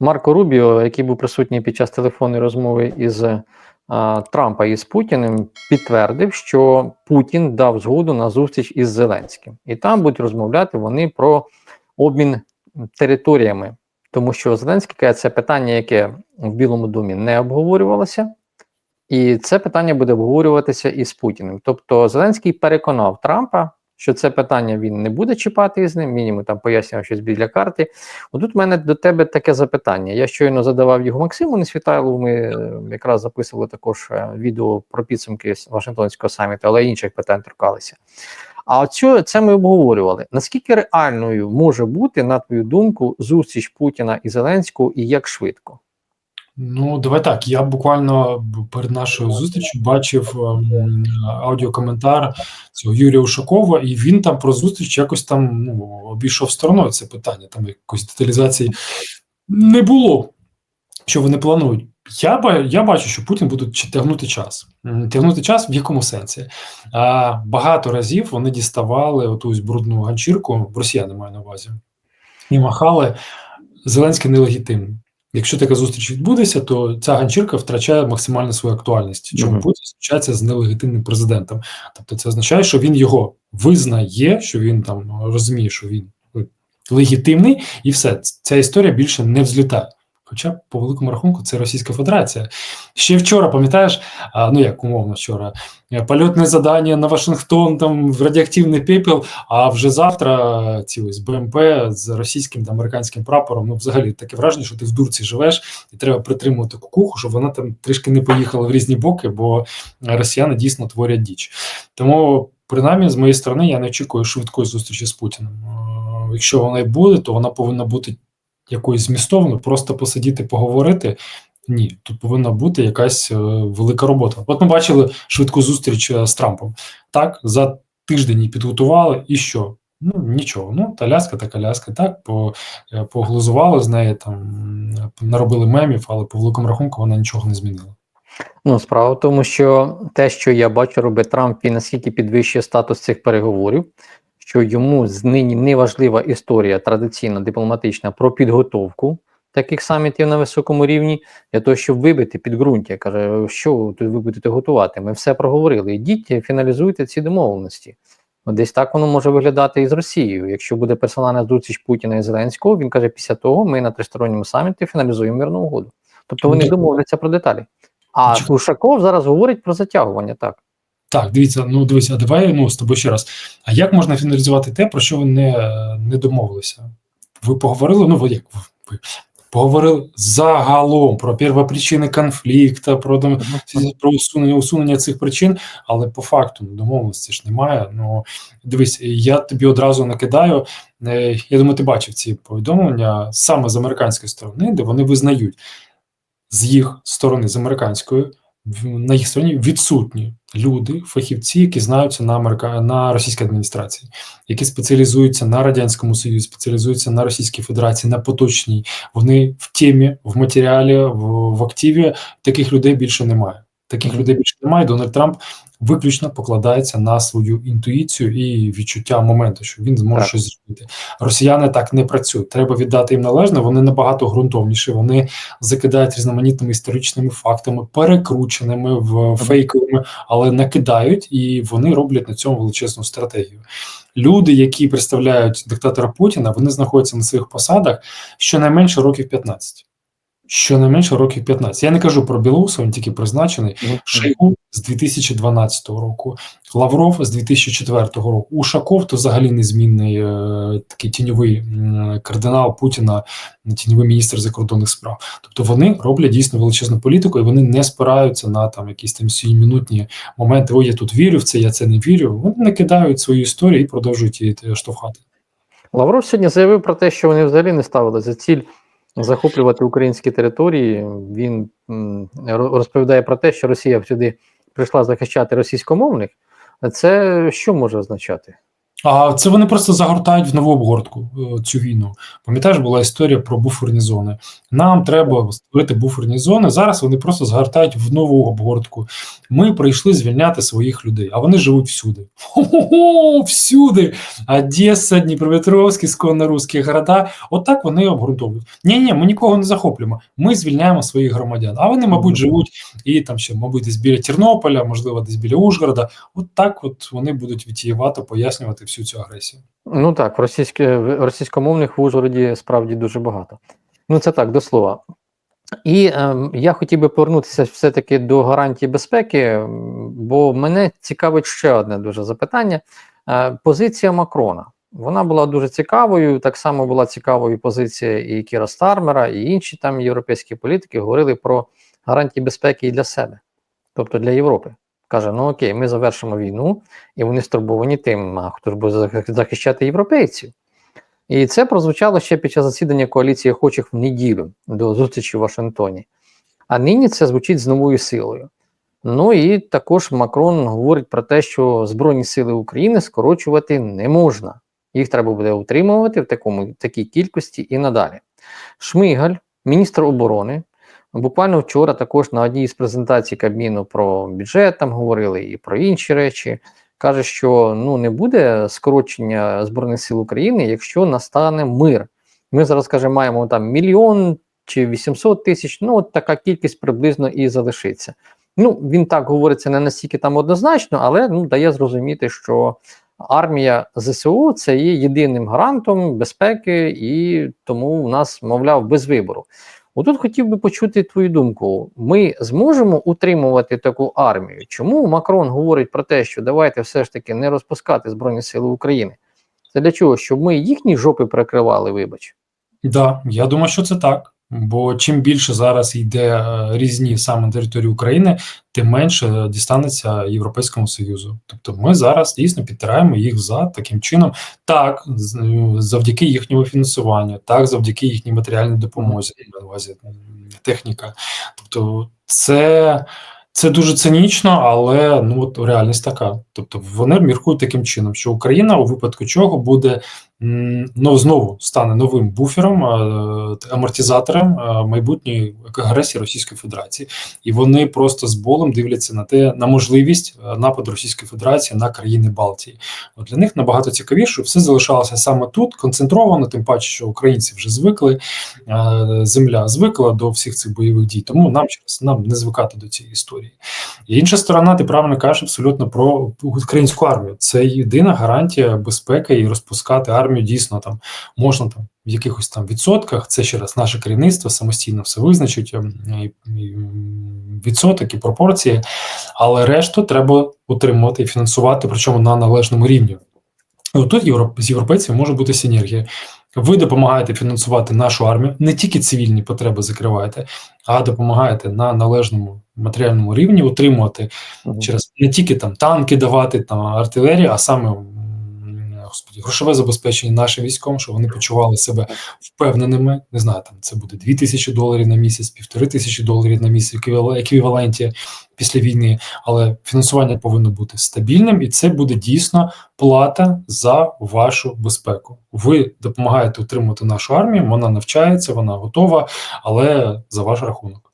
Марко Рубіо, який був присутній під час телефонної розмови із а, Трампа із Путіним, підтвердив, що Путін дав згоду на зустріч із Зеленським, і там будуть розмовляти вони про обмін територіями, тому що Зеленський каже, це питання, яке в Білому домі не обговорювалося. І це питання буде обговорюватися із Путіним. Тобто Зеленський переконав Трампа, що це питання він не буде чіпати із ним. Він там пояснював щось біля карти. Отут в мене до тебе таке запитання. Я щойно задавав його Максиму Несвітайлову. Ми е, якраз записували також е, відео про підсумки Вашингтонського саміту, але інших питань торкалися. А оцю, це ми обговорювали. Наскільки реальною може бути, на твою думку, зустріч Путіна і Зеленського, і як швидко? Ну, давай так. Я буквально перед нашою зустрічю бачив ем, аудіокоментар цього Юрія Ушакова, і він там про зустріч якось там ну, обійшов стороною це питання. Там якоїсь деталізації не було, що вони планують. Я, я бачу, що Путін буде тягнути час. Тягнути час в якому сенсі? А, багато разів вони діставали отусь брудну ганчірку, росіяни маю на увазі, і махали Зеленський нелегітимний. Якщо така зустріч відбудеться, то ця ганчірка втрачає максимально свою актуальність. Чому Мгм. Путін зустрічається з нелегітимним президентом? Тобто, це означає, що він його визнає, що він там розуміє, що він ну, легітимний, і все. Ця історія більше не взлітає. Хоча, по великому рахунку, це Російська Федерація. Ще вчора, пам'ятаєш, ну як умовно вчора, е, польотне задання на Вашингтон, там в радіоактивний пепел, а вже завтра ці ось БМП з російським та американським прапором. Ну, взагалі таке враження, що ти в дурці живеш, і треба притримувати кукуху, щоб вона там трішки не поїхала в різні боки, бо росіяни дійсно творять діч. Тому, принаймні, з моєї сторони, я не очікую швидкої зустрічі з Путіним. Е, Якщо вона й буде, то вона повинна бути якоюсь змістовною, просто посидіти, поговорити. Ні, тут повинна бути якась е, велика робота. От ми бачили швидку зустріч е, з Трампом. Так, за тиждень її підготували, і що? Ну нічого. Ну, та ляска, та ляска, так, по, е, поглузували з неї, там наробили мемів, але по великому рахунку вона нічого не змінила. Ну, справа в тому, що те, що я бачу, робить Трамп, і наскільки підвищує статус цих переговорів, що йому з нині не важлива історія традиційна дипломатична про підготовку таких самітів на високому рівні, для того, щоб вибити підґрунтя. Каже, що тут ви будете готувати? Ми все проговорили. Ідіть, фіналізуйте ці домовленості. Десь так воно може виглядати і з Росією. Якщо буде персональна зустріч Путіна і Зеленського, він каже, після того ми на тристоронньому саміті фіналізуємо мирну угоду. Тобто вони домовляться про деталі. А Чому? Ушаков зараз говорить про затягування, так. Так, дивіться, ну дивіться, а давай ну, з тобою ще раз. А як можна фіналізувати те, про що ви не, не домовилися? Ви поговорили? Ну, ви як ви, поговорили загалом про первопричини конфлікту, про, про усунення, усунення цих причин, але по факту ну, домовленості ж немає. Ну дивись, я тобі одразу накидаю. е, Я думаю, ти бачив ці повідомлення саме з американської сторони, де вони визнають з їх сторони, з американської, на їх стороні відсутні люди, фахівці, які знаються на Америка... на російській адміністрації, які спеціалізуються на радянському союзі, спеціалізуються на Російській Федерації, на поточній. Вони в темі, в матеріалі, в, в активі. Таких людей більше немає. Таких людей більше немає. Дональд Трамп виключно покладається на свою інтуїцію і відчуття моменту, що він зможе Так. щось зробити. Росіяни так не працюють. Треба віддати їм належне. Вони набагато ґрунтовніші. Вони закидають різноманітними історичними фактами, перекрученими в фейковими, але накидають і вони роблять на цьому величезну стратегію. Люди, які представляють диктатора Путіна, вони знаходяться на своїх посадах щонайменше років 15. Щонайменше років 15. Я не кажу про Білоуса, він тільки призначений. Шойгу з 2012 року, Лавров з 2004 року, Ушаков то взагалі незмінний е, такий тіньовий кардинал Путіна, тіньовий міністр закордонних справ. Тобто вони роблять дійсно величезну політику, і вони не спираються на там якісь там сиюмінутні моменти. О, я тут вірю в це, я це не вірю. Вони накидають свою історію і продовжують її е, штовхати. Лавров сьогодні заявив про те, що вони взагалі не ставили за ціль захоплювати українські території. Він розповідає про те, що Росія сюди прийшла захищати російськомовних. Це що може означати? А це вони просто загортають в нову обгортку е, цю війну. Пам'ятаєш, була історія про буферні зони. Нам треба створити буферні зони. Зараз вони просто загортають в нову обгортку. Ми прийшли звільняти своїх людей, а вони живуть всюди. Хо-хо-хо, всюди. Одеса, Дніпропетровський, сконно-русські города. Отак вони обґрунтовують. Ні, ні, ми нікого не захоплюємо. Ми звільняємо своїх громадян. А вони, мабуть, живуть і там ще, мабуть, десь біля Тернополя, можливо, десь біля Ужгорода. От от вони будуть відтіювато пояснювати всю цю агресію. Ну так, в російське, в російськомовних в Ужгороді справді дуже багато. Ну це так, до слова. І е, я хотів би повернутися все-таки до гарантії безпеки, бо мене цікавить ще одне дуже запитання. Е, позиція Макрона. Вона була дуже цікавою. Так само була цікавою позиція і Кіра Стармера, і інші там європейські політики говорили про гарантії безпеки і для себе, тобто для Європи. Каже: ну окей, ми завершимо війну, і вони стурбовані тим, хто ж буде захищати європейців. І це прозвучало ще під час засідання коаліції охочих в неділю до зустрічі в Вашингтоні. А нині це звучить з новою силою. Ну і також Макрон говорить про те, що Збройні сили України скорочувати не можна. Їх треба буде утримувати в такому такій кількості і надалі. Шмигаль, міністр оборони, буквально вчора також на одній із презентацій Кабміну про бюджет там говорили і про інші речі. Каже, що ну не буде скорочення Збройних сил України, якщо настане мир. Ми зараз каже, маємо там мільйон чи 800 тисяч. Ну, от така кількість приблизно і залишиться. Ну, він так говориться не настільки там однозначно, але ну, дає зрозуміти, що армія ЗСУ це є єдиним гарантом безпеки, і тому у нас, мовляв, без вибору. Отут хотів би почути твою думку. Ми зможемо утримувати таку армію? Чому Макрон говорить про те, що давайте все ж таки не розпускати Збройні Сили України? Це для чого? Щоб ми їхні жопи прикривали, вибач. Да, я думаю, що це так. Бо чим більше зараз йде е, різні саме на території України, тим менше дістанеться Європейському Союзу. Тобто ми зараз дійсно підтираємо їх за таким чином, так е, завдяки їхньому фінансуванню, так завдяки їхній матеріальній допомозі, на увазі техніка. Тобто, це. Це дуже цинічно, але ну от реальність така. Тобто вони міркують таким чином, що Україна у випадку чого буде ну знову стане новим буфером, е, амортизатором е, майбутньої агресії Російської Федерації, і вони просто з болем дивляться на те на можливість е, нападу Російської Федерації на країни Балтії. От для них набагато цікавіше, щоб все залишалося саме тут, концентровано, тим паче, що українці вже звикли, земля звикла до всіх цих бойових дій. Тому нам через нам не звикати до цієї історії. І інша сторона, ти правильно кажеш абсолютно про українську армію. Це єдина гарантія безпеки і розпускати армію дійсно там можна там в якихось там відсотках. Це ще раз наше керівництво самостійно все визначить ем, і, відсоток і пропорції, але решту треба утримувати і фінансувати, причому на належному рівні. І Тут європ... з європейцями може бути синергія. Ви допомагаєте фінансувати нашу армію, не тільки цивільні потреби закриваєте, а допомагаєте на належному матеріальному рівні утримувати через не тільки там танки давати, там артилерію, а саме грошове забезпечення нашим військом, щоб вони почували себе впевненими. Не знаю, там це буде 2 тисячі доларів на місяць, півтори тисячі доларів на місяць еквіваленті після війни. Але фінансування повинно бути стабільним, і це буде дійсно плата за вашу безпеку. Ви допомагаєте утримувати нашу армію, вона навчається, вона готова, але за ваш рахунок.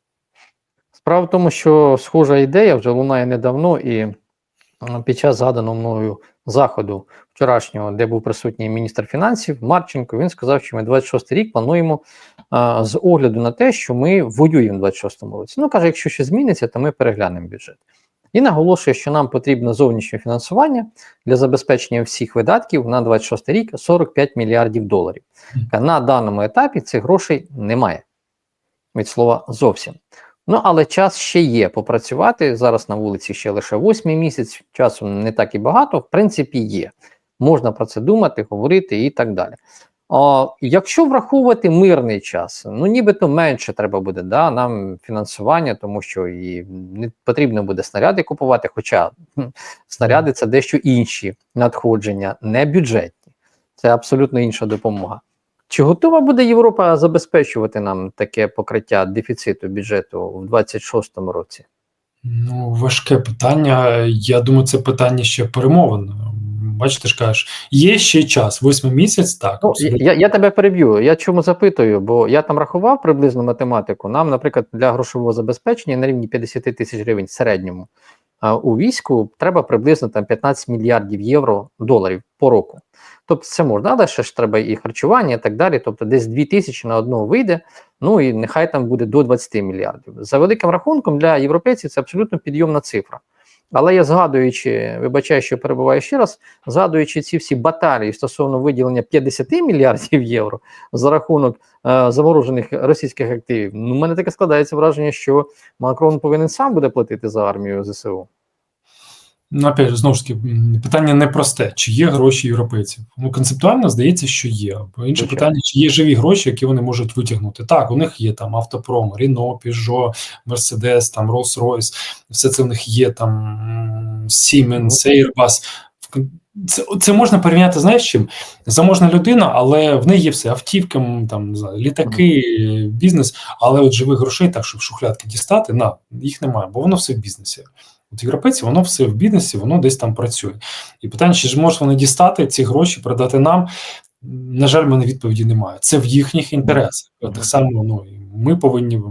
Справа в тому, що схожа ідея вже лунає недавно, і під час згаданого мною заходу вчорашнього, де був присутній міністр фінансів Марченко, він сказав, що ми 26 рік плануємо а, з огляду на те, що ми воюємо в 26-му році. Ну каже, якщо щось зміниться, то ми переглянемо бюджет. І наголошує, що нам потрібно зовнішнє фінансування для забезпечення всіх видатків на 26 рік 45 мільярдів доларів. На даному етапі цих грошей немає. Від слова зовсім. Ну, але час ще є попрацювати. Зараз на вулиці ще лише восьмий місяць, часу не так і багато, в принципі, є. Можна про це думати, говорити і так далі. А, якщо враховувати мирний час, ну нібито менше треба буде да, нам фінансування, тому що і не потрібно буде снаряди купувати, хоча снаряди це дещо інші надходження, не бюджетні. Це абсолютно інша допомога. Чи готова буде Європа забезпечувати нам таке покриття дефіциту бюджету в 26-му році? Ну, важке питання. Я думаю, це питання ще перемовин. бачите ж кажеш, є ще час, восьмий місяць, так. Ну, я, я тебе переб'ю. Я чому запитую? Бо я там рахував приблизно математику. Нам, наприклад, для грошового забезпечення на рівні 50 тисяч гривень в середньому у війську треба приблизно там 15 мільярдів євро доларів по року. Тобто це можна, але ще ж треба і харчування, і так далі. Тобто, десь 2 тисячі на одного вийде. Ну і нехай там буде до 20 мільярдів. За великим рахунком для європейців це абсолютно підйомна цифра. Але я згадуючи, вибачаю, що перебуваю ще раз, згадуючи ці всі баталії стосовно виділення 50 мільярдів євро за рахунок е, заморожених російських активів, ну, мене таке складається враження, що Макрон повинен сам буде платити за армію ЗСУ. Ну, опять же, знову ж таки, питання непросте: чи є гроші європейців? Ну, концептуально здається, що є. Бо інше Звичайно. питання, чи є живі гроші, які вони можуть витягнути. Так, у них є там автопром, Рено, Peugeot, Mercedes, там Rolls-Royce, все це в них є там Siemens, Airbus. Це, це можна порівняти, знаєш, чим? Заможна людина, але в неї є все: автівки, там, не знаю, літаки, бізнес, але от живих грошей, так, щоб шухлядки дістати, на, їх немає, бо воно все в бізнесі. От європейці, воно все в бізнесі, воно десь там працює. І питання, чи ж можуть вони дістати ці гроші, продати нам? На жаль, в мене відповіді немає. Це в їхніх інтересах. Так само ну, ми повинні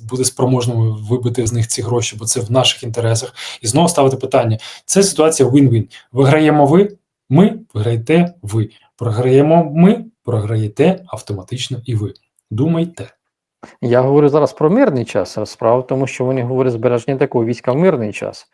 бути спроможними вибити з них ці гроші, бо це в наших інтересах. І знову ставити питання: це ситуація win-win. Виграємо ви, ми виграєте ви. Програємо ми, програєте автоматично і ви. Думайте. Я говорю зараз про мирний час. Справа в тому, що вони говорять збереження такого війська в мирний час.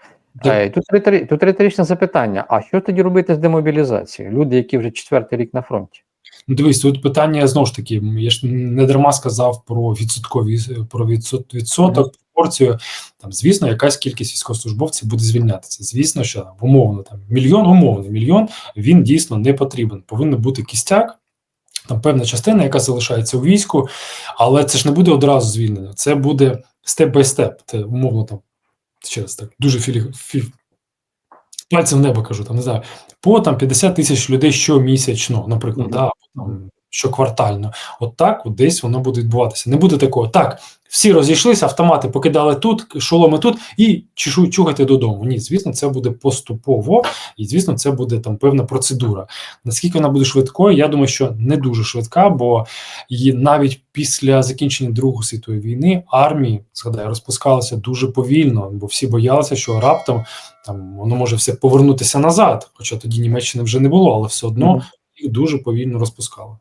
Так. Е, Тут, тут риторичне запитання: а що тоді робити з демобілізацією? Люди, які вже четвертий рік на фронті. Ну, дивись, тут питання знову ж таки. Я ж не дарма сказав про відсоткові про відсот, відсоток, пропорцію. Там, звісно, якась кількість військовослужбовців буде звільнятися. Звісно, що там, умовно там мільйон, умовний мільйон він дійсно не потрібен. Повинен бути кістяк. Там певна частина, яка залишається у війську, але це ж не буде одразу звільнення. Це буде степ бай степ. Це умовно там ще раз так дуже філі, фі, пальцем в небо кажу, там не знаю, по там 50 тисяч людей щомісячно, наприклад, Мгм. да, там, щоквартально. От так от десь воно буде відбуватися. Не буде такого. Так, всі розійшлися, автомати покидали тут, шоломи тут і чешу, додому. Ні, звісно, це буде поступово, і звісно, це буде там певна процедура. Наскільки вона буде швидкою, я думаю, що не дуже швидка, бо і навіть після закінчення Другої світової війни армії згадаю, розпускалися дуже повільно, бо всі боялися, що раптом там воно може все повернутися назад. Хоча тоді Німеччини вже не було, але все одно їх дуже повільно розпускали.